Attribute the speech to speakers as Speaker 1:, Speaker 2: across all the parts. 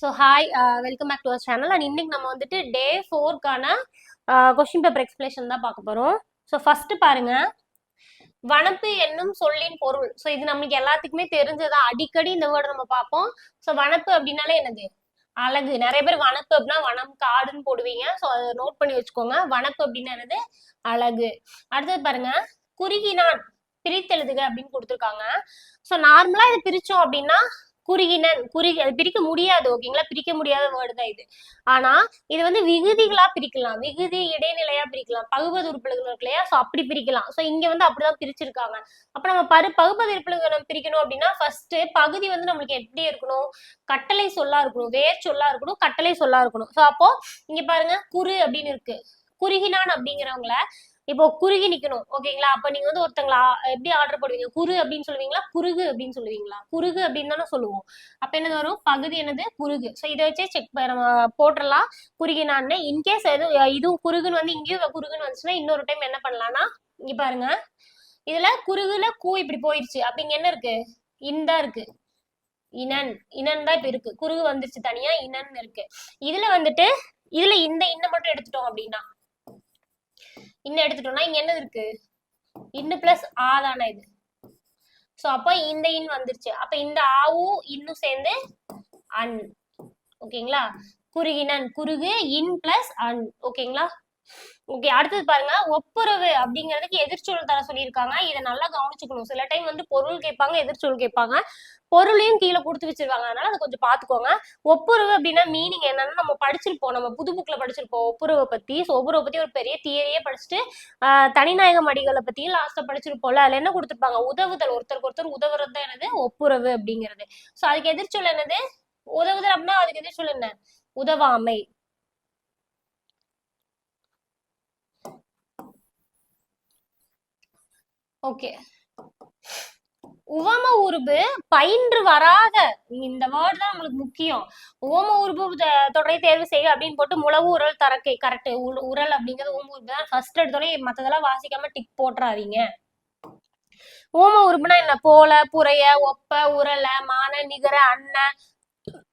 Speaker 1: So hi welcome back to our channel and இன்னைக்கு நம்ம வந்துட்டு டே ஃபோர்க்கான கொஸ்டின் பேப்பர் எக்ஸ்பிளேஷன் தான் பார்க்க போகிறோம் ஸோ ஃபர்ஸ்ட் பாருங்க. வனப்பு என்னும் சொல்லின் பொருள். ஸோ இது நம்மளுக்கு எல்லாத்துக்குமே தெரிஞ்சதா? அடிக்கடி இந்த வேர்டு நம்ம பார்ப்போம். ஸோ வனப்பு அப்படின்னாலே என்னது? அழகு. நிறைய பேர் வனப்பு அப்படின்னா வனம் காடுன்னு போடுவீங்க. ஸோ அதை நோட் பண்ணி வச்சுக்கோங்க. வனப்பு அப்படின்னா என்னது? அழகு. அடுத்தது பாருங்க. குறுகினான். பிரித்தெழுதுக அப்படின்னு கொடுத்துருக்காங்க. ஸோ நார்மலா இதை பிரிச்சோம் அப்படின்னா குறுகினன் குறுகி பிரிக்க முடியாது ஓகேங்களா? பிரிக்க முடியாத வேர்டு தான் இது. ஆனா இது வந்து விகுதிகளா பிரிக்கலாம். விகுதி இடைநிலையா பிரிக்கலாம். பகுபது உறுப்பினர்கள் இருக்கு இல்லையா? ஸோ அப்படி பிரிக்கலாம். ஸோ இங்க வந்து அப்படிதான் பிரிச்சிருக்காங்க. அப்ப நம்ம பரு பகுபது உறுப்பினர்கள் நம்ம பிரிக்கணும் அப்படின்னா ஃபர்ஸ்ட் பகுதி வந்து நம்மளுக்கு எப்படி இருக்கணும்? கட்டளை சொல்லா இருக்கணும். வேர் சொல்லா இருக்கணும். கட்டளை சொல்லா இருக்கணும். ஸோ அப்போ இங்க பாருங்க குறு அப்படின்னு இருக்கு. குறுகினான் அப்படிங்கிறவங்கள இப்போ குறுகி நிக்கணும் ஓகேங்களா? அப்ப நீங்க வந்து ஒருத்தங்களா எப்படி ஆர்டர் போடுவீங்க? குறு அப்படின்னு சொல்லுவீங்களா? குறுகு அப்படின்னு சொல்லுவீங்களா? குறுகு அப்படின்னு தானே சொல்லுவோம். அப்ப என்னது வரும்? பகுதி என்னது? குறுகு. ஸோ இதை வச்சே செக் நம்ம போட்டுடலாம். குறுகினான்னு இன்கேஸ் எது இதுவும் குறுகுன்னு வந்து இங்கேயும் குறுகுன்னு வந்துச்சுன்னா இன்னொரு டைம் என்ன பண்ணலாம்னா இங்க பாருங்க. இதுல குறுகுல கூ இப்படி போயிருச்சு. அப்ப இங்க என்ன இருக்கு? இந்தா இருக்கு. இனன். இனன் தான் இப்ப இருக்கு. குறுகு வந்துருச்சு தனியா இனன் இருக்கு. இதுல வந்துட்டு இதுல இந்த இன்ன மட்டும் எடுத்துட்டோம் அப்படின்னா இன்னும் எடுத்துட்டோம்னா இங்க என்ன இருக்கு? இன்னு பிளஸ் ஆ தானே இது. சோ அப்ப இந்த இன் வந்துருச்சு. அப்ப இந்த ஆவும் இன்னும் சேர்ந்து அன். ஓகேங்களா? குறுகினன் குறுகு இன் பிளஸ் அன். ஓகேங்களா? ஓகே அடுத்தது பாருங்க. ஒப்புரவு அப்படிங்கிறதுக்கு எதிர்ச்சொல் தர சொல்லியிருக்காங்க. இதை நல்லா கவனிச்சுக்கணும். சில டைம் வந்து பொருள் கேட்பாங்க எதிர்ச்சொல் கேட்பாங்க. பொருளையும் கீழே கொடுத்து வச்சிருவாங்க. அதனால அதை கொஞ்சம் பாத்துக்கோங்க. ஒப்புரவு அப்படின்னா மீனிங் என்னன்னா நம்ம படிச்சிருப்போம். நம்ம புது புக்ல படிச்சிருப்போம் ஒப்புரவை பத்தி. ஸோ ஒப்புரவை பத்தி ஒரு பெரிய தியரியே படிச்சுட்டு தனிநாயக மடிகளை பத்தியும் லாஸ்ட்ல படிச்சிருப்போம்ல. அதுல என்ன கொடுத்துருப்பாங்க? உதவுதல். ஒருத்தருக்கு ஒருத்தர் உதவுறது தான் என்னது? ஒப்புரவு அப்படிங்கிறது. ஸோ அதுக்கு எதிர்ச்சொல் என்னது? உதவுதல் அப்படின்னா அதுக்கு எதிர்ச்சொல் என்ன? உதவாமை. ஓகே உவம உருபு பயின்று வராத இந்த வேர்டு தான் நம்மளுக்கு முக்கியம். உவம உருபு தொடரை தேர்வு செய்க அப்படின்னு போட்டு முழவு உரல் தரக்கை கரெக்ட் உரல் அப்படிங்கிறது உவம உருபு தான். ஃபர்ஸ்ட் எடுத்தோடனே மத்ததெல்லாம் வாசிக்காம டிக் போட்டுறாதீங்க. உவம உருபுனா என்ன? போல புறைய ஒப்ப உரல மான நிகர அண்ணன்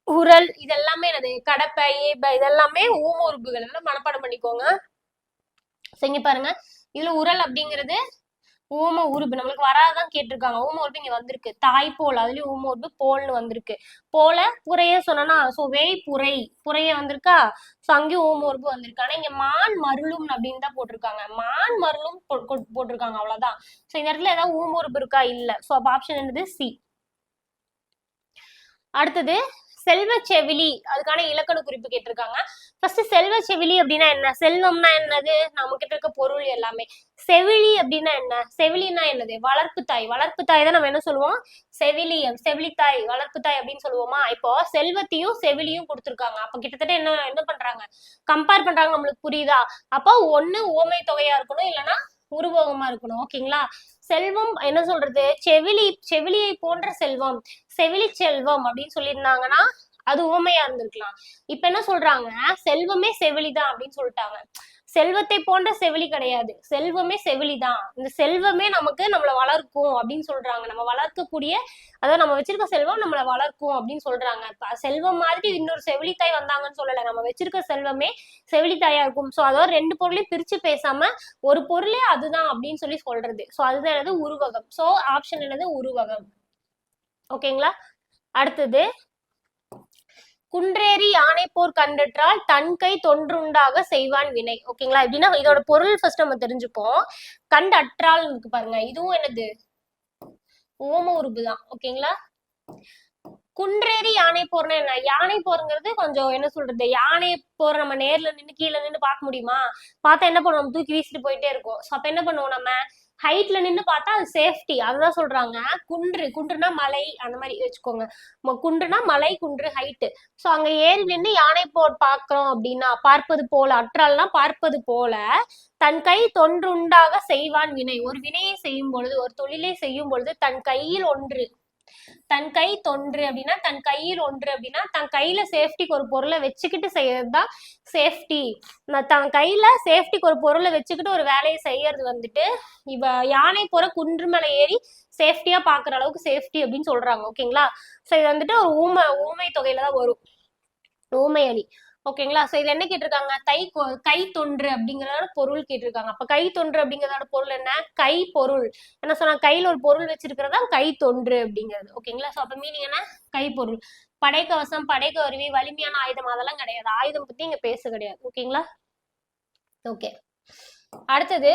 Speaker 1: உரல் இதெல்லாமே என்னது? கடப்பை ஏப இதெல்லாமே ஓம உறுப்புகள் மனப்பாடம் பண்ணிக்கோங்க. செஞ்சு பாருங்க. இதுல உரல் அப்படிங்கிறது ஊம உருபு நம்மளுக்கு வராதான் கேட்டிருக்காங்க. ஊம உருபு இங்க வந்திருக்கு. தாய் போல் அதுலயும் ஊம உருபு போல்னு வந்திருக்கு. போல புறைய சொன்னா சோ வேய் புரை புறைய வந்திருக்கா? சோ அங்கேயும் ஊம உருபு வந்திருக்கு. ஆனா இங்க மான் மருளும் அப்படின்னு தான் போட்டிருக்காங்க. மான் மருளும் போட்டிருக்காங்க அவ்வளவுதான். சோ இந்த இடத்துல ஏதாவது ஊம உருபு இருக்கா? இல்ல. சோ அப்ப ஆப்ஷன் என்னது? சி அடுத்தது செல்வ செவிலி அதுக்கான இலக்கண குறிப்பு கேட்டிருக்காங்க. ஃபர்ஸ்ட் செல்வ செவிலி அப்படின்னா என்ன? செல்வம்னா என்னது? நம்ம கிட்ட இருக்க பொருள் எல்லாமே. செவிலி அப்படின்னா என்ன? செவிலினா என்னது? வளர்ப்பு தாய். வளர்ப்பு தாய் தான் நம்ம என்ன சொல்லுவோம்? செவிலியம் தாய் வளர்ப்பு தாய் அப்படின்னு சொல்லுவோமா? இப்போ செல்வத்தையும் செவிலியும் கொடுத்துருக்காங்க. அப்ப கிட்டத்தட்ட என்ன என்ன பண்றாங்க? கம்பேர் பண்றாங்க நம்மளுக்கு புரியுதா? அப்போ ஒண்ணு ஓமை தொகையா இருக்கணும் இல்லைன்னா உருவகமா இருக்கணும். ஓகேங்களா செல்வம் என்ன சொல்றது? செவிலி செவிலியை போன்ற செல்வம். செவிலி செல்வம் அப்படின்னு சொல்லியிருந்தாங்கன்னா அது உவமையா இருந்திருக்கலாம். இப்ப என்ன சொல்றாங்க? செல்வமே செவிலிதான் அப்படின்னு சொல்லிட்டாங்க. செல்வத்தை போன்ற செவிலி கிடையாது. செல்வமே செவிலிதான். இந்த செல்வமே நமக்கு நம்மளை வளர்க்கும் அப்படின்னு சொல்றாங்க. நம்ம வளர்க்கக்கூடிய அதாவது நம்ம வச்சிருக்க செல்வம் நம்மளை வளர்க்கும் அப்படின்னு சொல்றாங்க. செல்வம் மாதிரி இன்னொரு செவிலித்தாய் வந்தாங்கன்னு சொல்லல. நம்ம வச்சிருக்க செல்வமே செவிலித்தாயா இருக்கும். சோ அதாவது ரெண்டு பொருளையும் பிரிச்சு பேசாம ஒரு பொருளே அதுதான் அப்படின்னு சொல்லி சொல்றது. சோ அதுதான் என்னது? உருவகம். சோ ஆப்ஷன் என்னது? உருவகம். ஓகேங்களா அடுத்தது குன்றேறி யானை போர் கண்டற்றால் தன் கை தொன்றுண்டாக செய்வான் வினை. ஓகேங்களா? எப்படின்னா இதோட பொருள் ஃபர்ஸ்ட் நம்ம தெரிஞ்சுப்போம். கண்டற்றால் இருக்கு பாருங்க. இதுவும் என்னது? ஓம உருபு தான். ஓகேங்களா? குன்றேறி யானை போர்னா என்ன? யானை போருங்கிறது கொஞ்சம் என்ன சொல்றது? யானை போர் நம்ம நேர்ல நின்று கீழே நின்று பார்க்க முடியுமா? பார்த்தா என்ன பண்ணுவோம்? தூக்கி வீசிட்டு போயிட்டே இருக்கும் ஸோ அப்ப என்ன பண்ணுவோம் நம்ம? ஹைட்ல நின்று பார்த்தா அது சேஃப்டி அதுதான் சொல்றாங்க. குன்று குன்றுனா மலை அந்த மாதிரி வச்சுக்கோங்க. ம- குன்றுனா மலை குன்று ஹைட்டு ஸோ அங்க ஏறி நின்று யானை போர் பார்க்கிறோம் அப்படின்னா பார்ப்பது போல அற்றால்னா பார்ப்பது போல தன் கை தொன்றுண்டாக செய்வான் வினை. ஒரு வினையை செய்யும் பொழுது ஒரு தொழிலை செய்யும் பொழுது தன் கையில் ஒன்று தன் கை தொன்று அப்படின்னா தன் கையில் ஒன்று அப்படின்னா தன் கையில சேஃப்டிக்கு ஒரு பொருளை வச்சுக்கிட்டு செய்யறது தான் சேஃப்டி தன் கையில சேஃப்டிக்கு ஒரு பொருளை வச்சுக்கிட்டு ஒரு வேலையை செய்யறது வந்துட்டு இவ யானை போற குன்று மேல ஏறி சேஃப்டியா பாக்குற அளவுக்கு சேஃப்டி அப்படின்னு சொல்றாங்க ஓகேங்களா சோ இது வந்துட்டு ஒரு ஊமை ஊமை தொகையில தான் வரும். ஓமையணி ஓகேங்களா? சோ இதுல என்ன கேட்டிருக்காங்க? தை கை தொன்று அப்படிங்கறதோட பொருள் கேட்டிருக்காங்க. அப்ப கை தொன்று அப்படிங்கறதோட பொருள் என்ன? கை பொருள். என்ன சொன்னா கையில ஒரு பொருள் வச்சிருக்கிறதா? கை தொன்று அப்படிங்கிறது. ஓகேங்களா? சோ அப்ப மீனிங் என்ன? கை பொருள். படைக்கவசம் படைக்கருவி வலிமையான ஆயுதம் அதெல்லாம் கிடையாது. ஆயுதம் பத்தி இங்க பேச கிடையாது. ஓகேங்களா? ஓகே அடுத்தது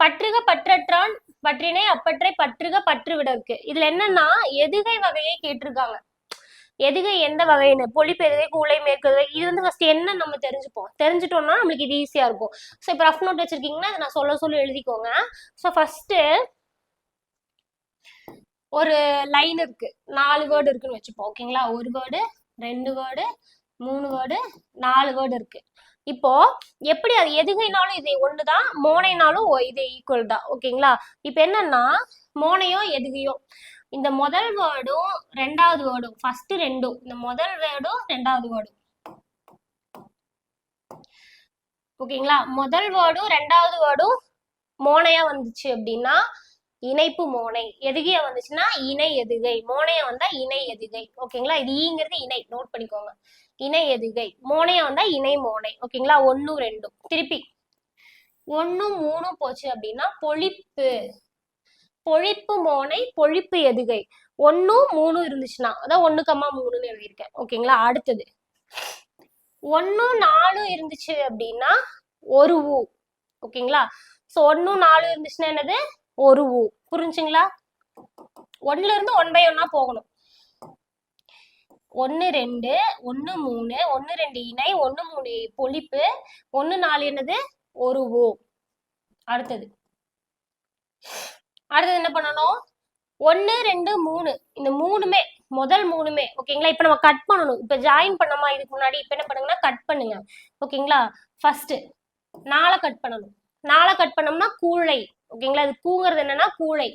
Speaker 1: பற்றுக பற்றற்றான் பற்றினை அப்பற்றை பற்றுக பற்று இருக்கு இதுல என்னன்னா எதுகை வகையை கேட்டிருக்காங்க. எதுகை எந்த வகையான பொழிப்பு எதுகை கூளை மேற்கதுகை இது வந்து ஃபர்ஸ்ட் என்ன நம்ம தெரிஞ்சுப்போம்? தெரிஞ்சுட்டோம்னா நம்மளுக்கு இது ஈஸியா இருக்கும். ஸோ இப்போ ரஃப் நோட் வச்சிருக்கீங்கன்னா அதை நான் சொல்ல சொல்ல எழுதிக்கோங்க. ஸோ ஃபர்ஸ்ட் ஒரு லைன் இருக்கு. நாலு வேர்டு இருக்குன்னு வச்சுப்போம் ஓகேங்களா ஒரு வேர்டு ரெண்டு வேர்டு மூணு வேர்டு நாலு வேர்டு இருக்கு. இப்போ எப்படி அது எதுகைனாலும் இது ஒண்ணுதான் மோனைனாலும் இது ஈக்குவல் தான் ஓகேங்களா இப்போ என்னன்னா மோனையோ எதுகையோ. இந்த முதல் வேர்டும் ரெண்டாவது வேர்டும் ஃபர்ஸ்ட் ரெண்டும். இந்த முதல் வேர்டும் ரெண்டாவது வேர்டும் ஓகேங்களா முதல் வேர்டும் ரெண்டாவது வேர்டும் மோனையா வந்துச்சு அப்படின்னா இணைப்பு மோனை. எதுகையா வந்துச்சுன்னா இணை எதுகை. மோனையா வந்தா இணை எதுகை. ஓகேங்களா இது ஈங்கிறது இணை. நோட் பண்ணிக்கோங்க. இணை எதுகை. மோனையா வந்தா இணை மோனை. ஓகேங்களா ஒன்னும் ரெண்டும். திருப்பி. ஒன்னும் மூணும் போச்சு அப்படின்னா பொழிப்பு. பொழிப்பு மோனை பொழிப்பு எதுகை. ஒன்னும் மூணும் இருந்துச்சுன்னா அதான் ஒண்ணு கம்மா மூணுன்னு எழுதியிருக்கேன். ஓகேங்களா? அடுத்தது. ஒன்னும் நாலும் இருந்துச்சு அப்படின்னா ஒரு ஊ. ஓகேங்களா? சோ ஒன்னும் நாலும் இருந்துச்சுன்னா என்னது? ஒரு ஊ. புரிஞ்சுங்களா? ஒண்ணுல இருந்து ஒன் பை ஒன்னா போகணும். ஒன்னு ரெண்டு ஒன்னு மூணு ஒன்னு ரெண்டு இணை ஒன்னு மூணு பொழிப்பு ஒன்னு நாலு என்னது? ஒரு ஊ. அடுத்தது. அடுத்தது என்ன பண்ணணும்? ஒன்னு ரெண்டு மூணு. இந்த மூணுமே முதல் மூணுமே ஓகேங்களா? இப்ப நம்ம கட் பண்ணணும். இப்போ ஜாயின் பண்ணமா இதுக்கு முன்னாடி இப்ப என்ன பண்ணுங்கன்னா கட் பண்ணுங்க. ஓகேங்களா? ஃபர்ஸ்ட் நாளை கட் பண்ணணும். நாளை கட் பண்ணோம்னா கூழை. ஓகேங்களா? இது கூங்கிறது என்னன்னா கூழை.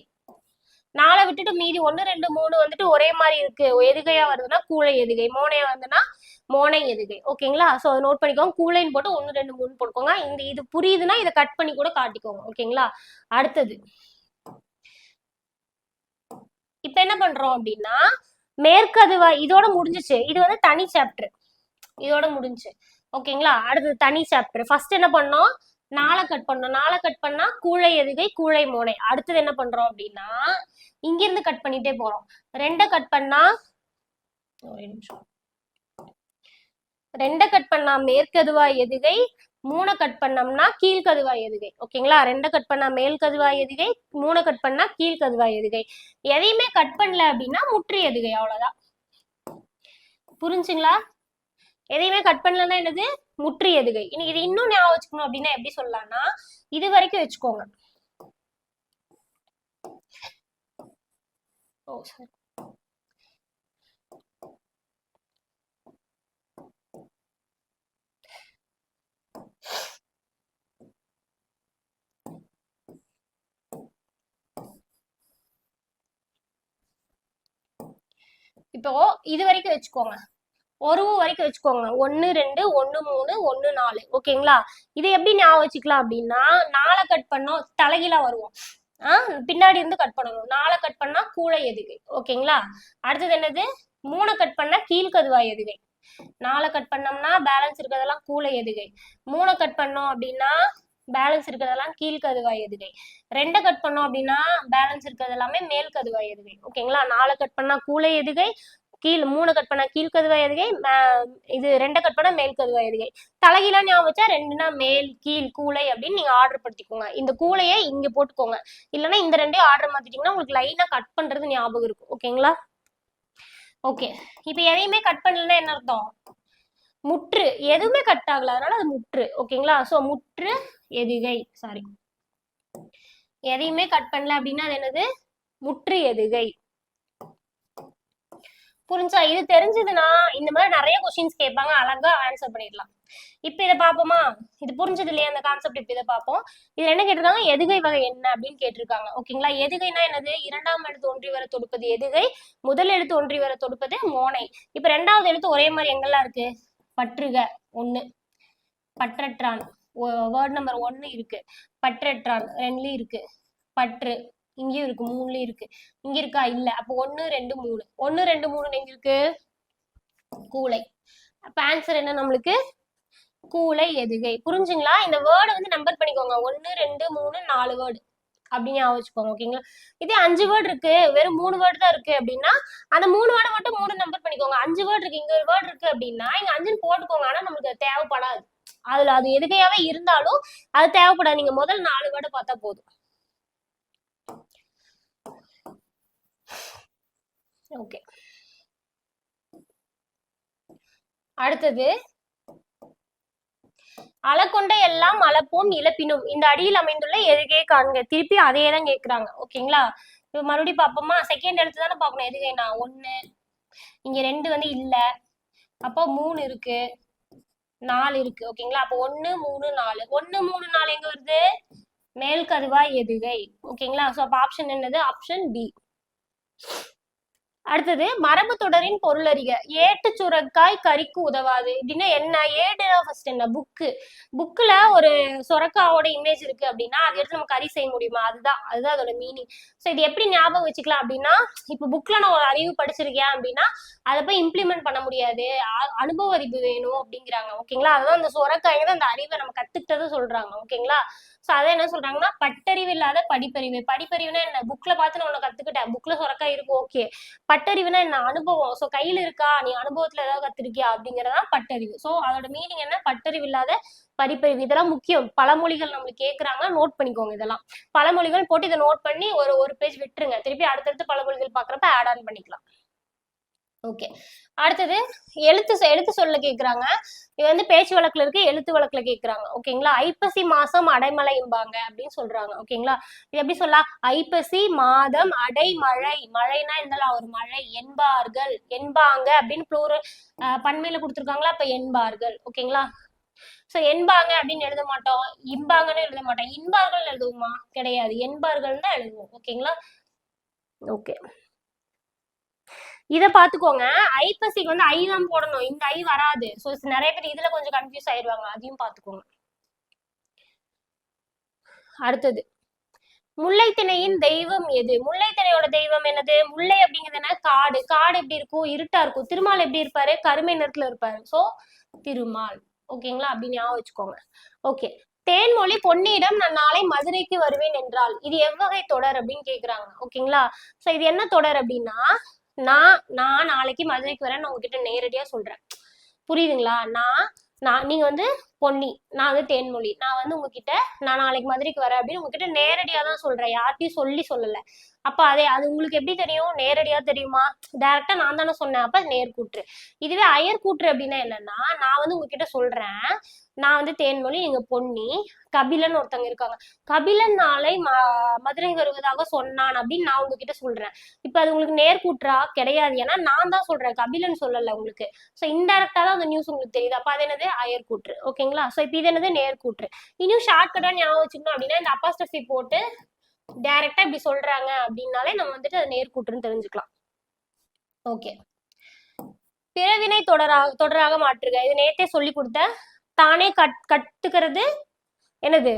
Speaker 1: நாளை விட்டுட்டு மீதி ஒன்னு ரெண்டு மூணு வந்துட்டு ஒரே மாதிரி இருக்கு. எதுகையா வருதுன்னா கூழை எதுகை. மோனையா வருதுன்னா மோனை எதுகை. ஓகேங்களா? ஸோ அதை நோட் பண்ணிக்கோங்க. கூழைன்னு போட்டு ஒன்னு ரெண்டு மூணு போட்டுக்கோங்க. இந்த இது புரியுதுன்னா இதை கட் பண்ணி கூட காட்டிக்கோங்க. ஓகேங்களா? அடுத்தது இப்ப என்ன பண்றோம் அப்படின்னா மேற்கதுவா இதோட முடிஞ்சுச்சு. இது வந்து தனி சாப்டர் இதோட முடிஞ்சுச்சு ஓகேங்களா? அடுத்தது தனி சாப்டர் ஃபர்ஸ்ட் என்ன பண்ணோம்? நாளை கட் பண்ணோம். நாளை கட் பண்ணா கூழை எதுகை கூழை மோனை. அடுத்தது என்ன பண்றோம் அப்படின்னா இங்கிருந்து கட் பண்ணிட்டே போறோம். ரெண்டை கட் பண்ணா ஒரு நிமிஷம். ரெண்டை கட் பண்ணா மேற்கதுவா எதுகை மூணை கட் பண்ணோம்னா கீழ்கதுவாய் எதுகை. ஓகேங்களா? ரெண்டை கட் பண்ணா மேல் கதுவாய் எதுகை மூணை கட் பண்ணா கீழ்கதுவாய் எதுகை. எதையுமே கட் பண்ணல அப்படின்னா முற்று எதுகை அவ்வளவுதான். புரிஞ்சுங்களா? எதையுமே கட் பண்ணலன்னா என்னது? முற்று எதுகை. இனி இது இன்னும் ஞாபகம் வச்சுக்கணும் அப்படின்னா எப்படி சொல்லலாம்னா இது வரைக்கும் வச்சுக்கோங்க. ஓ sorry. இப்போ இது வரைக்கும் வச்சுக்கோங்க. ஒரு வரைக்கும் வச்சுக்கோங்க. ஒன்னு ரெண்டு ஒன்னு மூணு ஒன்னு நாலு. ஓகேங்களா? இது எப்படி ஞாபகம் வச்சுக்கலாம் அப்படின்னா நாளை கட் பண்ணோம் தலைகீழா வருவோம். ஆஹ் பின்னாடி இருந்து கட் பண்ணணும். நாளை கட் பண்ணா கூழை எதுகை. ஓகேங்களா? அடுத்தது என்னது? மூணை கட் பண்ணா கீழ்கதுவாய் எதுகை. நாளை கட் பண்ணோம்னா பேலன்ஸ் இருக்கிறதெல்லாம் கூழை எதுகை. மூணை கட் பண்ணோம் அப்படின்னா பேலன்ஸ் இருக்கிறதெல்லாம் கீழ்கதுவாய் எதுகை. ரெண்டை கட் பண்ணோம் அப்படின்னா பேலன்ஸ் இருக்கிறது எல்லாமே மேல் கதுவாய் எதுகை. ஓகேங்களா? நாலு கட் பண்ணா கூழை எதுகை கீழ் மூணு கட் பண்ணா கீழ் கதுவாய் எதுகை மே- இது ரெண்டை கட் பண்ணா மேல் கதுவாய் எதுகை. தலைகீழா ஞாபகம் வச்சா ரெண்டுனா மேல் கீழ் கூளை அப்படின்னு நீங்க ஆர்டர் படுத்திக்கோங்க. இந்த கூலையை இங்க போட்டுக்கோங்க. இல்லைன்னா இந்த ரெண்டையும் ஆர்டர் மாத்திட்டீங்கன்னா உங்களுக்கு லைனா கட் பண்றது ஞாபகம் இருக்கும். ஓகேங்களா ஓகே இப்போ எதையுமே கட் பண்ணலன்னா என்ன அர்த்தம்? முற்று. எதுவுமே கட் ஆகல. அதனால அது முற்று. ஓகேங்களா சோ முற்று எதுகை. சாரி எதையுமே கட் பண்ணல அப்படின்னா அது என்னது? முற்று எதுகை. புரிஞ்சா? இது தெரிஞ்சதுன்னா இந்த மாதிரி நிறைய கொஸ்டின்ஸ் கேட்பாங்க. அழகா ஆன்சர் பண்ணிடலாம். இப்ப இதை பார்ப்போமா? இது புரிஞ்சது இல்லையா? அந்த கான்செப்ட் இப்ப இதை பார்ப்போம். இதுல என்ன கேட்டிருக்காங்க? எதுகை வகை என்ன அப்படின்னு கேட்டிருக்காங்க. ஓகேங்களா எதுகைனா என்னது? இரண்டாம் எழுத்து ஒன்றி வர தொடுப்பது எதுகை? முதல் எழுத்து ஒன்றி வர தொடுப்பது மோனை. இப்ப ரெண்டாவது எழுத்து ஒரே மாதிரி எங்கெல்லாம் இருக்கு? பற்றுக. ஒண்ணு. பற்றற்றான். வேர்ட் நம்பர் ஒன்னு இருக்கு. பற்றற்றான். ரெண்டுலயும் இருக்கு. பற்று. இங்கேயும் இருக்கு மூணுலயும் இருக்கு. இங்க இருக்கா? இல்ல. அப்போ ஒன்னு ரெண்டு மூணு. ஒன்னு ரெண்டு மூணு எங்க இருக்கு கூளை அப்ப ஆன்சர் என்ன நம்மளுக்கு? கூளை எதுகை. புரிஞ்சுங்களா? இந்த வேர்டை வந்து நம்பர் பண்ணிக்கோங்க. ஒன்னு ரெண்டு மூணு நாலு வேர்டு அப்படின்னு ஞாபகம் வச்சுக்கோங்க ஓகேங்களா இதே அஞ்சு வேர்டு இருக்கு. வெறும் மூணு வேர்டு தான் இருக்கு அப்படின்னா அந்த மூணு வேர்டை மட்டும் மூணு நம்பர் பண்ணிக்கோங்க. அஞ்சு வேர்டு இருக்கு. இங்க ஒரு வேர்டு இருக்கு அப்படின்னா இங்க அஞ்சுன்னு போட்டுக்கோங்க. ஆனா நம்மளுக்கு தேவைப்படாது. அதுல அது எதுகையாவே இருந்தாலும் அது தேவைப்படாது. நீங்க முதல் நாலு வேர்டை பார்த்தா போதும். ஓகே. அடுத்தது அளக்கொண்ட எல்லாம் அளப்போம் இழப்பினும். இந்த அடியில் அமைந்துள்ள எதுகே காண்க. திருப்பி அதே தான் கேக்குறாங்க. ஓகேங்களா? இப்போ மறுபடியும் பார்ப்போமா செகண்ட் எடுத்து தானே பார்க்கணும் நான் ஒன்னு இங்க ரெண்டு வந்து இல்ல. அப்போ மூணு இருக்கு. நாலு இருக்கு. ஓகேங்களா? அப்போ ஒன்று மூணு நாலு. ஒன்று மூணு நாலு எங்கே வருது? மேல் கருவாய் எதுகை. ஓகேங்களா? ஸோ அப்போ ஆப்ஷன் என்னது? ஆப்ஷன் பி அடுத்தது மரபு தொடரின் பொருளறிக. ஏட்டு சுரக்காய் கறிக்கு உதவாது. அப்படின்னா என்ன? ஏடுனா ஃபர்ஸ்ட் என்ன? புக்கு புக்குல ஒரு சுரக்காவோட இமேஜ் இருக்கு அப்படின்னா அதை எடுத்து நம்ம கறி செய்ய முடியுமா? அதுதான். அதுதான் அதோட மீனிங் ஸோ இது எப்படி ஞாபகம் வச்சுக்கலாம் அப்படின்னா இப்போ புக்ல நான் ஒரு அறிவு படிச்சிருக்கேன் அப்படின்னா அதை போய் இம்ப்ளிமெண்ட் பண்ண முடியாது. அனுபவ அறிவு வேணும் அப்படிங்கிறாங்க. ஓகேங்களா? அதுதான் அந்த சுரக்காய் தான் அந்த அறிவை நம்ம கத்துக்கிட்டதை சொல்றாங்க. ஓகேங்களா? ஸோ அதை என்ன சொல்றாங்கன்னா பட்டறிவு இல்லாத படிப்பறிவு. படிப்பறிவுனா என்ன? புக்ல பார்த்து நான் உன்னை கத்துக்கிட்டேன். புக்ல சுரக்காய் இருக்கு ஓகே பட்டறிவுனா என்ன? அனுபவம். ஸோ கையில இருக்கா? நீ அனுபவத்துல ஏதாவது கத்திருக்கியா? அப்படிங்கறதான் பட்டறிவு. ஸோ அதோட மீனிங் என்ன? பட்டறிவு இல்லாத படிப்பறிவு. இதெல்லாம் முக்கியம். பழமொழிகள் நம்மளுக்கு கேக்குறாங்க நோட் பண்ணிக்கோங்க இதெல்லாம். பழமொழிகள் போட்டு இதை நோட் பண்ணி ஒரு ஒரு பேஜ் விட்டுருங்க. திருப்பி அடுத்தடுத்து பழமொழிகள் பாக்குறப்ப ஆட் ஆன் பண்ணிக்கலாம். ஓகே அடுத்தது எழுத்து எழுத்து சொல்ல கேக்குறாங்க. இது வந்து பேச்சு வழக்குல இருக்கு எழுத்து வழக்குல கேக்குறாங்க. ஓகேங்களா ஐப்பசி மாசம் அடைமழைம்பாங்க அப்படின்னு சொல்றாங்க. ஓகேங்களா இது எப்படி சொல்லலாம் ஐப்பசி மாதம் அடைமழை. மழைனா இருந்தாலும் ஒரு மழை. என்பார்கள். என்பாங்க அப்படின்னு ப்ளூரல் பன்மையில கொடுத்துருக்காங்களா? அப்ப என்பார்கள். ஓகேங்களா சோ என்பாங்க அப்படின்னு எழுத மாட்டோம். இம்பாங்கன்னு எழுத மாட்டோம். இன்பார்கள் எழுதுவோமா? கிடையாது. என்பார்கள் தான் எழுதுவோம். ஓகேங்களா ஓகே இதை பார்த்துக்கோங்க. ஐப்பசிக்கு வந்து ஐ தான் போடணும். இந்த ஐ வராது. ஸோ நிறைய பேர் இதுல கொஞ்சம் கன்ஃபியூஸ் ஆயிடுவாங்க அதையும் பார்த்துக்கோங்க. அடுத்தது. முல்லைத்திணையின் தெய்வம் எது? முல்லைத்திணையோட தெய்வம் என்னது? முல்லை அப்படிங்கிறதுனா காடு. காடு எப்படி இருக்கும்? இருட்டா இருக்கும். திருமால் எப்படி இருப்பாரு? கருமை நிறத்துல இருப்பாரு. ஸோ திருமால். ஓகேங்களா? அப்படி ஞாபகம் வச்சுக்கோங்க. ஓகே. தேன்மொழி பொன்னியிடம் நான் நாளை மதுரைக்கு வருவேன் என்றால் இது எவ்வகை தொடர் அப்படின்னு கேக்குறாங்க. ஓகேங்களா? சோ இது என்ன தொடர் அப்படின்னா நான் நான் நாளைக்கு மதுரைக்கு வரேன் நான் உங்ககிட்ட நேரடியா சொல்றேன். புரியுதுங்களா? நான் நான் நீங்க வந்து பொன்னி நான் வந்து தேன்மொழி நான் வந்து உங்ககிட்ட நான் நாளைக்கு மதுரைக்கு வரேன் அப்படின்னு உங்ககிட்ட நேரடியா தான் சொல்றேன். யார்ட்டையும் சொல்லி சொல்லல. அப்ப அதே அது உங்களுக்கு எப்படி தெரியும்? நேரடியா தெரியுமா? டைரக்டா நான் தானே சொன்னேன். அப்ப நேர்கூற்று. இதுவே அயர்கூற்று அப்படின்னா என்னன்னா நான் வந்து உங்ககிட்ட சொல்றேன். நான் வந்து தேன்மொழி எங்க பொன்னி கபிலன் ஒருத்தவங்க இருக்காங்க. கபிலன் நாளை ம- மதுரை வருவதாக சொன்னான் அப்படின்னு நான் உங்ககிட்ட சொல்றேன். இப்ப அது உங்களுக்கு நேர்கூற்றா? கிடையாது. ஏன்னா நான் தான் சொல்றேன். கபிலன் சொல்லல உங்களுக்கு. சோ இன்டெரக்டா தான் அந்த நியூஸ் உங்களுக்கு தெரியுது. அப்ப அது என்னது? அயர்கூற்று. ஓகேங்களா சோ இப்ப இது என்னது? நேர்கூற்று. இன்னும் ஷார்ட்கட்டா ஞாபகம் வச்சுக்கணும் அப்படின்னா இந்த அப்பாஸ்டஃபி போட்டு டைரக்டா இப்படி சொல்றாங்க அப்படின்னாலே நம்ம வந்துட்டு அது நேர்கூற்றுன்னு தெரிஞ்சுக்கலாம். ஓகே பிறவினை தொடராக தொடராக மாற்றுக. இது நேத்தே சொல்லி கொடுத்த தானே கட் கட்டுக்கிறது எனது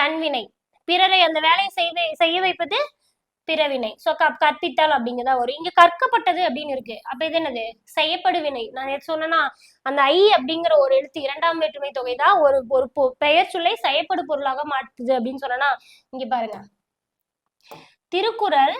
Speaker 1: தன்வினை. பிறரை அந்த வேலையை செய்ய செய்ய வைப்பது பிறவினை. சோ கற்பித்தல் அப்படிங்கறதா வரும் இங்க கற்கப்பட்டது அப்படின்னு இருக்கு. அப்ப இது என்னது? செய்யப்படுவினை நான் சொன்னேன்னா அந்த ஐ அப்படிங்கிற ஒரு எழுத்து இரண்டாம் வேற்றுமை தொகை தான் ஒரு ஒரு பொ- பெயர் சொல்லை செய்யப்படு பொருளாக மாற்றுது அப்படின்னு சொன்னா இங்க பாருங்க. திருக்குறள்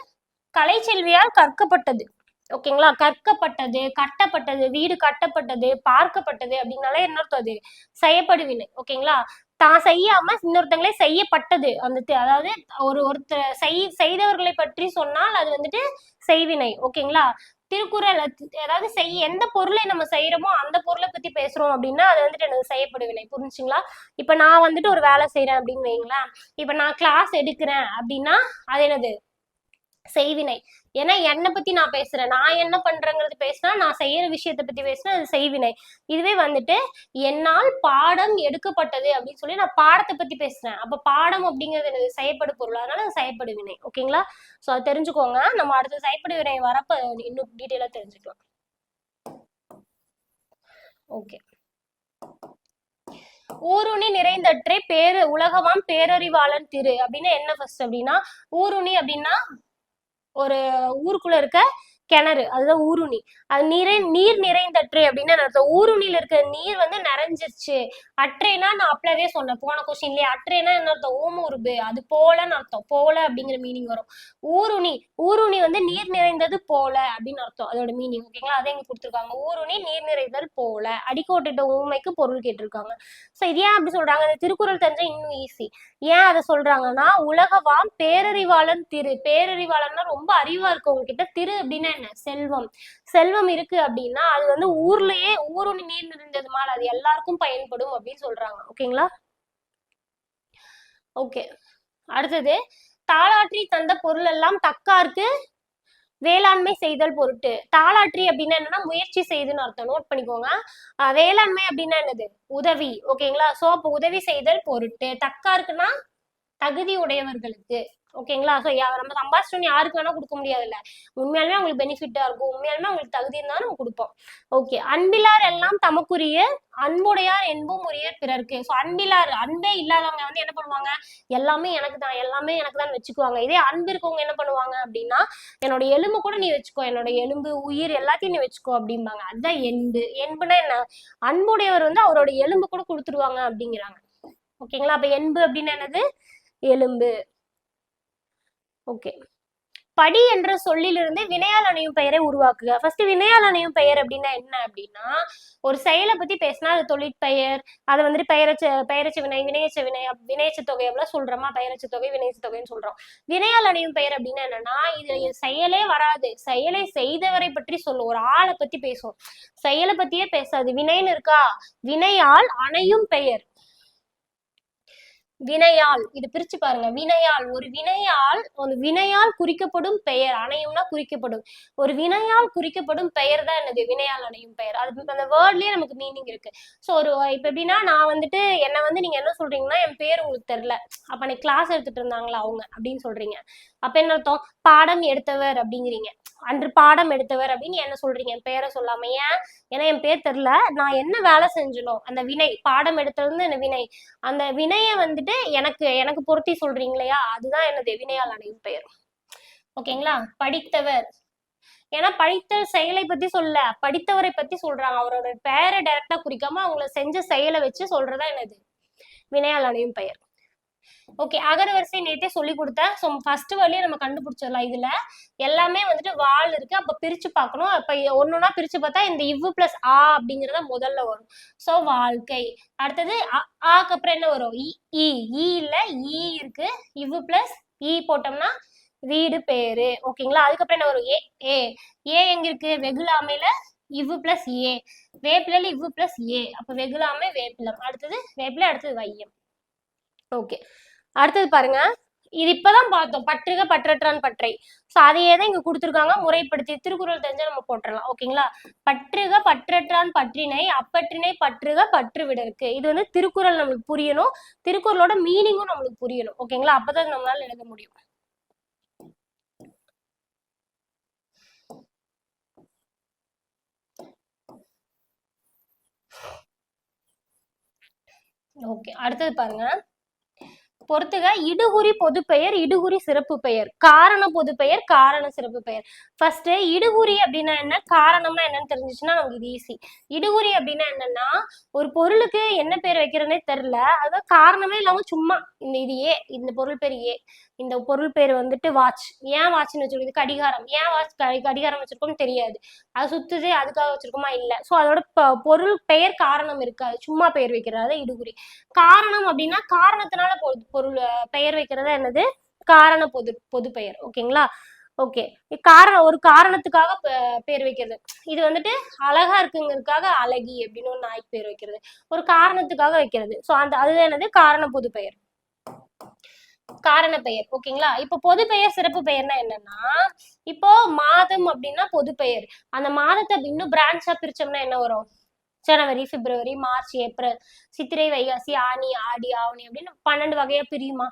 Speaker 1: கலைச்செல்வியால் கற்கப்பட்டது. ஓகேங்களா? கற்கப்பட்டது கட்டப்பட்டது வீடு கட்டப்பட்டது பார்க்கப்பட்டது அப்படின்னாலே என்ன அர்த்தம் அது? செய்யப்படுவினை ஓகேங்களா? தான் செய்யாம இன்னொருத்தங்களே செய்யப்பட்டது அந்த அதாவது ஒரு ஒருத்தர் செய் செய்தவர்களை பற்றி சொன்னால் அது வந்துட்டு செய்வினை ஓகேங்களா? திருக்குறள் அதாவது செய் எந்த பொருளை நம்ம செய்யறோமோ அந்த பொருளை பத்தி பேசுறோம் அப்படின்னா அது வந்துட்டு எனக்கு செய்யப்படுவினை புரிஞ்சுங்களா? இப்ப நான் வந்துட்டு ஒரு வேலை செய்யறேன் அப்படின்னு வைங்களேன் இப்ப நான் கிளாஸ் எடுக்கிறேன் அப்படின்னா அது என்னது? செய்வினை. ஏன்னா என்னை பத்தி நான் பேசுறேன். நான் என்ன பண்றேங்கிறது பேசினா நான் செய்யற விஷயத்தை பத்தி பேசினா அது செய்வினை. இதுவே வந்துட்டு என்னால் பாடம் எடுக்கப்பட்டது அப்படின்னு சொல்லி நான் பாடத்தை பத்தி பேசுறேன். அப்ப பாடம் அப்படிங்கிறது எனக்கு செயற்படு பொருள். அதனால அது செயற்படு வினை. ஓகேங்களா? சோ அதை தெரிஞ்சுக்கோங்க. நம்ம அடுத்த செயற்படு வினை வரப்ப இன்னும் டீட்டெயிலா தெரிஞ்சுக்கலாம். ஓகே. ஊருணி நிறைந்தற்றே பேரு உலகமாம் பேரறிவாளன் திரு. அப்படின்னா என்ன ஃபர்ஸ்ட் அப்படின்னா ஊருணி அப்படின்னா ஒரு ஊருக்குள்ள இருக்க கிணறு அதுதான் ஊருணி. அது நிறை நீர் நிறைந்தற்று அப்படின்னு அர்த்தம். ஊருணியில இருக்க நீர் வந்து நிறைஞ்சிருச்சு. அற்றைனா நான் அப்பளவே சொன்னேன். போன கொஸ்டின்லயே அற்றைனா என்ன அர்த்தம்? ஊமுருபு அது போலன்னு அர்த்தம். போல அப்படிங்கிற மீனிங் வரும். ஊருணி ஊருணி வந்து நீர் நிறைந்தது போல அப்படின்னு அர்த்தம். அதோட மீனிங் ஓகேங்களா அதை எங்க கொடுத்துருக்காங்க. ஊருணி நீர் நிறைந்தல் போல. அடிக்கோட்டிட்ட ஊமைக்கு பொருள் கேட்டிருக்காங்க. சோ இது ஏன் அப்படி சொல்றாங்க? இந்த திருக்குறள் தெரிஞ்சா இன்னும் ஈஸி ஏன் அதை சொல்றாங்கன்னா உலகவாம் பேரறிவாளன் திரு. பேரறிவாளன்னா ரொம்ப அறிவா இருக்கவங்க கிட்ட திரு அப்படின்னா என்ன? செல்வம். செல்வம் இருக்கு அப்படின்னா அது வந்து ஊர்லயே ஊருணி நீர் நிறைந்தது மேல. அது எல்லாருக்கும் பயன்படும் அப்படின்னு சொல்றாங்க. ஓகேங்களா? ஓகே. அடுத்தது தாளாற்றி தந்த பொருள் எல்லாம் தக்கார்க்கு வேளாண்மை செய்தல் பொருட்டு. தாளாற்றி அப்படின்னா என்னன்னா முயற்சி செய்துன்னு அர்த்தம். நோட் பண்ணிக்கோங்க. வேளாண்மை அப்படின்னா என்னது? உதவி. ஓகேங்களா? சோ அப்போ உதவி செய்தல் பொருட்டு. தக்காருக்குன்னா தகுதி உடையவர்களுக்கு. ஓகேங்களா? ஸோ நம்ம சம்பாதிச்சோம் யாருக்கு வேணா கொடுக்க முடியாதுல்ல. உண்மையாலுமே அவங்களுக்கு பெனிஃபிட்டா இருக்கும். உண்மையாலுமே அவங்களுக்கு தகுதி இருந்தாலும் நம்ம கொடுப்போம். ஓகே அன்பிலார் எல்லாம் தமக்குரிய அன்புடையார் என்பும் உரிய பிறருக்கு. ஸோ அன்பிலார் அன்பே இல்லாதவங்க வந்து என்ன பண்ணுவாங்க? எல்லாமே எனக்கு தான் எல்லாமே எனக்கு தான் வச்சுக்குவாங்க. இதே அன்பு இருக்கவங்க என்ன பண்ணுவாங்க அப்படின்னா என்னோட எலும்பு கூட நீ வச்சுக்கோ. என்னோட எலும்பு உயிர் எல்லாத்தையும் நீ வச்சுக்கோ அப்படிம்பாங்க. அதுதான் என்பு. என்புனா என்ன? அன்புடையவர் வந்து அவரோட எலும்பு கூட கொடுத்துருவாங்க அப்படிங்கிறாங்க. ஓகேங்களா? அப்ப என்பு அப்படின்னு என்னது? எலும்பு. ஓகே. படி என்ற சொல்லிலிருந்து வினையால் அணையும் பெயரை உருவாக்குக. ஃபர்ஸ்ட் வினையால் அணையும் பெயர் அப்படின்னா என்ன அப்படின்னா ஒரு செயலை பத்தி பேசினா அது தொழிற்பெயர் அதை வந்துட்டு பெயரச்ச பெயரச்ச வினை வினையச்ச வினை வினையச்ச தொகை எவ்வளவு சொல்றோமா? பெயரச்ச தொகை வினையச்ச தொகைன்னு சொல்றோம். வினையால் அணையும் பெயர் அப்படின்னா என்னன்னா இது செயலே வராது. செயலை செய்தவரை பற்றி சொல்லும். ஒரு ஆளை பத்தி பேசும் செயலை பத்தியே பேசாது. வினைன்னு இருக்கா? வினையால் அணையும் பெயர். வினையால் இது பிரிச்சு பாருங்க. வினையால் ஒரு வினையால் ஒரு வினையால் குறிக்கப்படும் பெயர். அணையும்னா குறிக்கப்படும். ஒரு வினையால் குறிக்கப்படும் பெயர் தான் என்னது? வினையால் அணையும் பெயர். அது அந்த வேர்ட்லயே நமக்கு மீனிங் இருக்கு. ஸோ ஒரு இப்ப எப்படின்னா நான் வந்துட்டு என்ன வந்து நீங்க என்ன சொல்றீங்கன்னா என் பேர் உங்களுக்கு தெரியல. அப்ப எனக்கு கிளாஸ் எடுத்துட்டு இருந்தாங்களா அவங்க அப்படின்னு சொல்றீங்க. அப்ப என்ன அர்த்தம்? பாடம் எடுத்தவர் அப்படிங்கிறீங்க. அன்று பாடம் எடுத்தவர் அப்படின்னு என்ன சொல்றீங்க? என் பேரை சொல்லாம. ஏன்? ஏன்னா என் பேர் தெரியல. நான் என்ன வேலை செஞ்சனோ அந்த வினை பாடம் எடுத்தது என்ன வினை. அந்த வினையை வந்துட்டு எனக்கு எனக்கு பொருத்தி சொல்றீங்களையா இல்லையா? அதுதான் என்னது வினையால் அடையும் பெயர். ஓகேங்களா? படித்தவர். ஏன்னா படித்த செயலை பத்தி சொல்ல படித்தவரை பத்தி சொல்றாங்க. அவரோட பெயரை டைரக்டா குறிக்காம அவங்கள செஞ்ச செயலை வச்சு சொல்றதா என்னது? வினையால் அடையும் பெயர். ஓகே அகரவரிசை நேற்றே சொல்லி கொடுத்தேன் ஸோ ஃபர்ஸ்ட் வழியை நம்ம கண்டுபிடிச்சிடலாம் இதுல. எல்லாமே வந்துட்டு வால் இருக்கு அப்ப பிரிச்சு பார்க்கணும். அப்ப ஒன்னொன்னா பிரிச்சு பார்த்தா இந்த இவ்வு பிளஸ் ஆ அப்படிங்கறத முதல்ல வரும். ஸோ வாழ்க்கை. அடுத்தது அ- ஆக்கு அப்புறம் என்ன வரும்? இ இ. இல்ல இ இருக்கு. இவ்வு பிளஸ் ஈ போட்டோம்னா வீடு பேரு. ஓகேங்களா அதுக்கப்புறம் என்ன வரும்? ஏ ஏ. ஏ எங்க இருக்கு? வெகுலாமையில இவ்வு பிளஸ் ஏ. வேப்பிலையில இவ்வு பிளஸ் ஏ. அப்ப வெகுலாமை வேப்பிலம். அடுத்தது வேப்பிலை அடுத்தது வையம். ஓகே அடுத்தது பாருங்க. இது இப்பதான் பார்த்தோம். பற்றுக பற்றற்றான் பற்றை. சோ அதையே தான் இங்க கொடுத்துருக்காங்க. முறைப்படுத்தி திருக்குறள் தெரிஞ்சா நம்ம போட்டுடலாம் ஓகேங்களா பற்றுக பற்றற்றான் பற்றினை அப்பற்றினை பற்றுக பற்று விடற்கு இது வந்து திருக்குறள் நம்மளுக்கு புரியணும். திருக்குறளோட மீனிங்கும் நம்மளுக்கு புரியணும். ஓகேங்களா அப்பதான் நம்மளால எழுத முடியும். ஓகே அடுத்தது பாருங்க. பொறுத்துக இடுகுறி பொதுப்பெயர் இடுகுறி சிறப்பு பெயர். காரண பொதுப்பெயர் காரண சிறப்பு பெயர். ஃபர்ஸ்ட் இடுகுறி அப்படின்னா என்ன? காரணம்னா என்னன்னு தெரிஞ்சிச்சுன்னா நமக்கு இது ஈஸி இடுகுறி அப்படின்னா என்னன்னா ஒரு பொருளுக்கு என்ன பேர் வைக்கிறேன்னே தெரில அதான் காரணமே இல்லாம சும்மா இந்த இது ஏ இந்த பொருள் பேர் ஏ இந்த பொருள் பேர் வந்துட்டு வாட்ச் ஏன் வாட்ச்னு வச்சிருக்கோம்? இது கடிகாரம். ஏன் வாட்ச் கடிகாரம் வச்சிருக்கோம்னு தெரியாது. அது சுத்துது அதுக்காக வச்சிருக்கோமா? இல்ல. சோ அதோட பொருள் பெயர் காரணம் இருக்காது. சும்மா பெயர் வைக்கிறது இடுகுறி. காரணம் அப்படின்னா காரணத்தினால பொ- பொருள் பெயர் வைக்கிறது என்னது? காரண பொது பொது பெயர். ஓகேங்களா? ஓகே. காரணம் ஒரு காரணத்துக்காக பேர் வைக்கிறது. இது வந்துட்டு அழகா இருக்குங்கிறதுக்காக அழகி அப்படின்னு ஒரு நாய்க்கு பேர் வைக்கிறது. ஒரு காரணத்துக்காக வைக்கிறது. சோ அந்த அதுதான் என்னது? காரண பொது பெயர். காரண பெயர். ஓகேங்களா? இப்போ பொது பெயர் சிறப்பு பெயர்னா என்னன்னா இப்போ மாதம் அப்படின்னா பொது பெயர். அந்த மாதத்தை இன்னும் பிரான்ச்சா பிரிச்சோம்னா என்ன வரும்? ஜனவரி பிப்ரவரி மார்ச் ஏப்ரல் சித்திரை வைகாசி ஆனி ஆடி ஆவணி அப்படின்னு பன்னெண்டு வகையா பிரியுமா?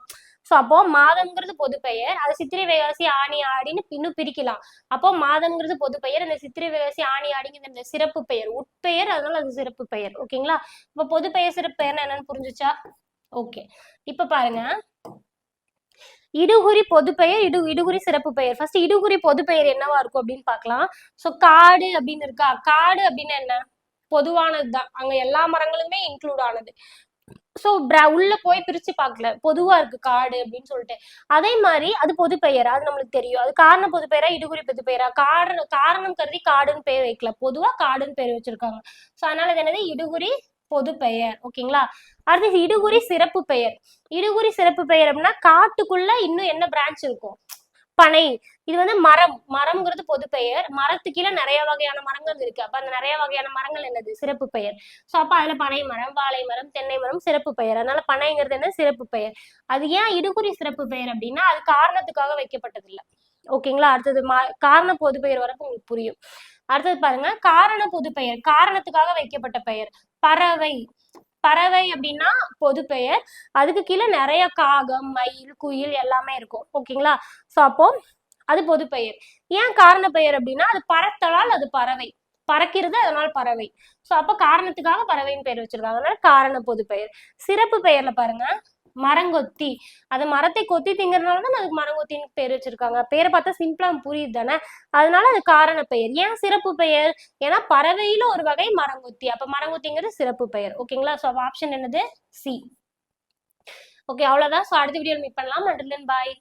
Speaker 1: சோ அப்போ மாதம்ங்கிறது பொது பெயர் அது சித்திரை வைகாசி ஆணி ஆடின்னு இன்னும் பிரிக்கலாம். அப்போ மாதம்ங்கிறது பொது பெயர் இந்த சித்திரை வைகாசி ஆணி ஆடிங்கிறது இந்த சிறப்பு பெயர் உட்பெயர் அதனால அது சிறப்பு பெயர். ஓகேங்களா இப்போ பொது பெயர் சிறப்பு பெயர்னா என்னன்னு புரிஞ்சுச்சா? ஓகே இப்ப பாருங்க. இடுகுறி பொது பெயர் இடு இடுகுறி சிறப்பு பெயர். ஃபர்ஸ்ட் இடுகுறி பொது பெயர் என்னவா இருக்கும் அப்படின்னு பாக்கலாம் சோ காடு அப்படின்னு இருக்கா? காடு அப்படின்னு என்ன? பொதுவானது தான் அங்க எல்லா மரங்களுமே இன்க்ளூட் ஆனது. ஸோ உள்ள போய் பிரிச்சு பார்க்கல. பொதுவா இருக்கு காடு அப்படின்னு சொல்லிட்டு. அதே மாதிரி அது பொது பெயர்? அது நம்மளுக்கு தெரியும். அது காரண பொது பெயரா இடுகுறி பொது பெயரா? காரணம் காரணம் கருதி காடுன்னு பேர் வைக்கல. பொதுவா காடுன்னு பேர் வச்சிருக்காங்க. ஸோ அதனால இது என்னது? இடுகுறி பொது பெயர். ஓகேங்களா? அடுத்து இடுகுறி சிறப்பு பெயர். இடுகுறி சிறப்பு பெயர் அப்படின்னா காட்டுக்குள்ள இன்னும் என்ன பிரான்ச் இருக்கும்? பனை. இது வந்து மரம். மரம்ங்கிறது பொது பெயர். மரத்து கீழே நிறைய வகையான மரங்கள் இருக்கு. அப்ப அந்த நிறைய வகையான மரங்கள் என்னது? சிறப்பு பெயர். சோ அப்ப அதுல பனை மரம் வாழை மரம் தென்னை மரம் சிறப்பு பெயர். அதனால பனைங்கிறது என்ன? சிறப்பு பெயர். அது ஏன் இடுகுறி சிறப்பு பெயர் அப்படின்னா அது காரணத்துக்காக வைக்கப்பட்டது இல்ல ஓகேங்களா அடுத்தது மா- காரண பொது பெயர் வரப்ப உங்களுக்கு புரியும். அடுத்தது பாருங்க. காரண பொது பெயர். காரணத்துக்காக வைக்கப்பட்ட பெயர். பறவை. பறவை அப்படின்னா பொது பெயர். அதுக்கு கீழே நிறைய காகம் மயில் குயில் எல்லாமே இருக்கும். ஓகேங்களா? ஸோ அப்போ அது பொது பெயர். ஏன் காரண பெயர் அப்படின்னா அது பறத்தலால் அது பறவை. பறக்கிறது அதனால் பறவை. ஸோ அப்போ காரணத்துக்காக பறவைன்னு பெயர் வச்சிருக்காங்க. அதனால காரண பொது பெயர். சிறப்பு பெயர்ல பாருங்க. மரங்கொத்தி. அது மரத்தை கொத்தி திங்கிறதுனால தான் அதுக்கு மரங்கொத்தின்னு பேர் வச்சிருக்காங்க. பேரை பார்த்தா சிம்பிளா புரியுது தானே? அதனால அது காரண பெயர். ஏன் சிறப்பு பெயர்? ஏன்னா பறவையில ஒரு வகை மரங்கொத்தி. அப்ப மரங்கொத்திங்கிறது சிறப்பு பெயர். ஓகேங்களா? ஸோ ஆப்ஷன் என்னது? சி ஓகே அவ்வளவுதான். ஸோ அடுத்த வீடியோ மீட் பண்ணலாம். And bye